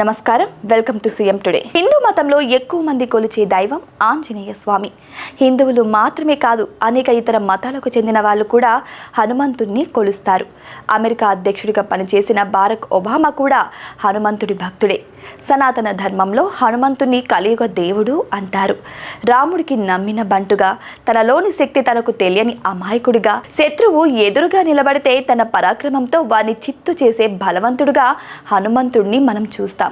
నమస్కారం. Welcome to CM today. Hindu మతంలో ఎక్కువ మంది కొలిచే దైవం ఆంజనేయ స్వామి. హిందువులు మాత్రమే కాదు అనేక ఇతర మతాలకు చెందిన వాళ్ళు కూడా హనుమంతుణ్ణి కొలుస్తారు. అమెరికా అధ్యక్షుడిగా పనిచేసిన బారక్ ఒబామా కూడా హనుమంతుడి భక్తుడే. సనాతన ధర్మంలో హనుమంతుని కలియుగ దేవుడు అంటారు. రాముడికి నమ్మిన బంటుగా తనలోని శక్తి తనకు తెలియని అమాయకుడిగా శత్రువు ఎదురుగా నిలబడితే తన పరాక్రమంతో వారిని చిత్తు చేసే బలవంతుడుగా హనుమంతుడిని మనం చూస్తాం.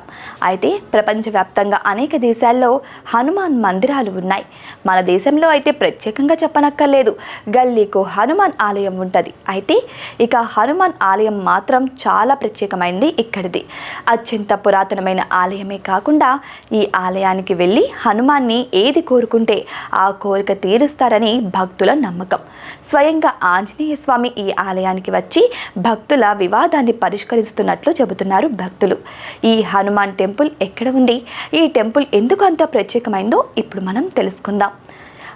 అయితే ప్రపంచవ్యాప్తంగా అనేక దేశాల్లో హనుమాన్ మందిరాలు ఉన్నాయి. మన దేశంలో అయితే ప్రత్యేకంగా చెప్పనక్కర్లేదు. గల్లీకు హనుమాన్ ఆలయం ఉంటుంది. అయితే ఇక హనుమాన్ ఆలయం మాత్రం చాలా ప్రత్యేకమైనది ఇక్కడిది. అత్యంత పురాతనమైన ఆలయమే కాకుండా ఈ ఆలయానికి వెళ్ళి హనుమాన్ని ఏది కోరుకుంటే ఆ కోరిక తీరుస్తారని భక్తుల నమ్మకం. స్వయంగా ఆంజనేయ స్వామి ఈ ఆలయానికి వచ్చి భక్తుల వివాదాన్ని పరిష్కరిస్తున్నట్లు చెబుతున్నారు భక్తులు. ఈ హనుమాన్ టెంపుల్ ఎక్కడ ఉంది? ఈ టెంపుల్ ఎందుకు అంత ప్రత్యేకమైందో ఇప్పుడు మనం తెలుసుకుందాం.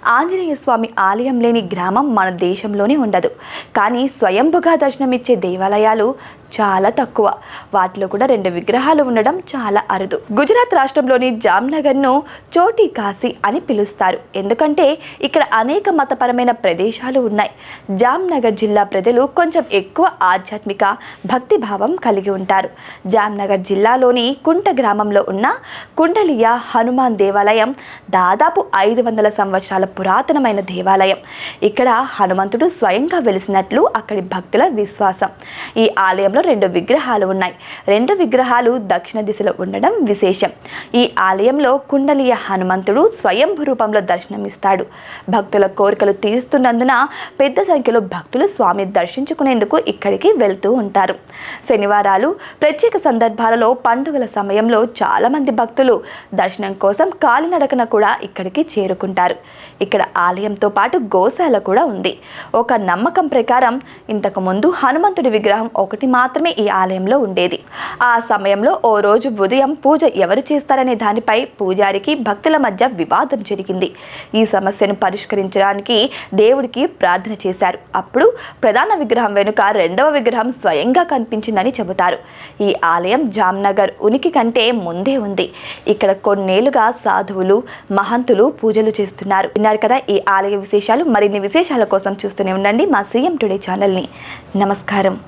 ఆంజనేయ స్వామి ఆలయం లేని గ్రామం మన దేశంలోనే ఉండదు. కానీ స్వయంభుగా దర్శనమిచ్చే దేవాలయాలు చాలా తక్కువ. వాటిలో కూడా రెండు విగ్రహాలు ఉండడం చాలా అరుదు. గుజరాత్ రాష్ట్రంలోని జామ్నగర్ను చోటి కాశీ అని పిలుస్తారు. ఎందుకంటే ఇక్కడ అనేక మతపరమైన ప్రదేశాలు ఉన్నాయి. జామ్నగర్ జిల్లా ప్రజలు కొంచెం ఎక్కువ ఆధ్యాత్మిక భక్తి భావం కలిగి ఉంటారు. జామ్నగర్ జిల్లాలోని కుంట గ్రామంలో ఉన్న కుండలియ హనుమాన్ దేవాలయం దాదాపు ఐదు వందల సంవత్సరాల పురాతనమైన దేవాలయం. ఇక్కడ హనుమంతుడు స్వయంగా వెలిసినట్లు అక్కడి భక్తుల విశ్వాసం. ఈ ఆలయంలో రెండు విగ్రహాలు ఉన్నాయి. రెండు విగ్రహాలు దక్షిణ దిశలో ఉండడం విశేషం. ఈ ఆలయంలో కుండలియ హనుమంతుడు స్వయంభూ రూపంలో దర్శనమిస్తాడు. భక్తుల కోరికలు తీరుస్తున్నందున పెద్ద సంఖ్యలో భక్తులు స్వామి దర్శించుకునేందుకు ఇక్కడికి వెళ్తూ ఉంటారు. శనివారాలు ప్రత్యేక సందర్భాలలో పండుగల సమయంలో చాలామంది భక్తులు దర్శనం కోసం కాలినడకన కూడా ఇక్కడికి చేరుకుంటారు. ఇక్కడ ఆలయంతో పాటు గోశాల కూడా ఉంది. ఒక నమ్మకం ప్రకారం ఇంతకు ముందు హనుమంతుడి విగ్రహం ఒకటి మాత్రమే ఈ ఆలయంలో ఉండేది. ఆ సమయంలో ఓ రోజు ఉదయం పూజ ఎవరు చేస్తారనే దానిపై పూజారికి భక్తుల మధ్య వివాదం జరిగింది. ఈ సమస్యను పరిష్కరించడానికి దేవుడికి ప్రార్థన చేశారు. అప్పుడు ప్రధాన విగ్రహం వెనుక రెండవ విగ్రహం స్వయంగా కనిపించిందని చెబుతారు. ఈ ఆలయం జామ్నగర్ ఉనికి కంటే ముందే ఉంది. ఇక్కడ కొన్నేళ్ళుగా సాధువులు మహంతులు పూజలు చేస్తున్నారు. విన్నారు కదా ఈ ఆలయ విశేషాలు? మరిన్ని విశేషాల కోసం చూస్తూనే ఉండండి మా సీఎం టుడే ఛానల్ని. నమస్కారం.